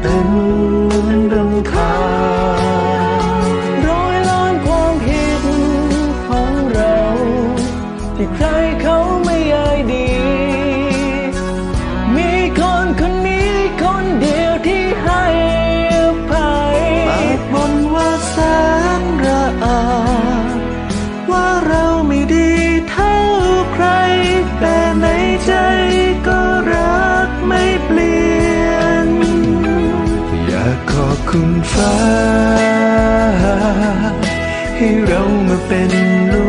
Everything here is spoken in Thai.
เป็นรำคาญร้อยล้านความผิดของเรา ที่ใครเขา คุณฟ้า ให้เรามาเป็นลู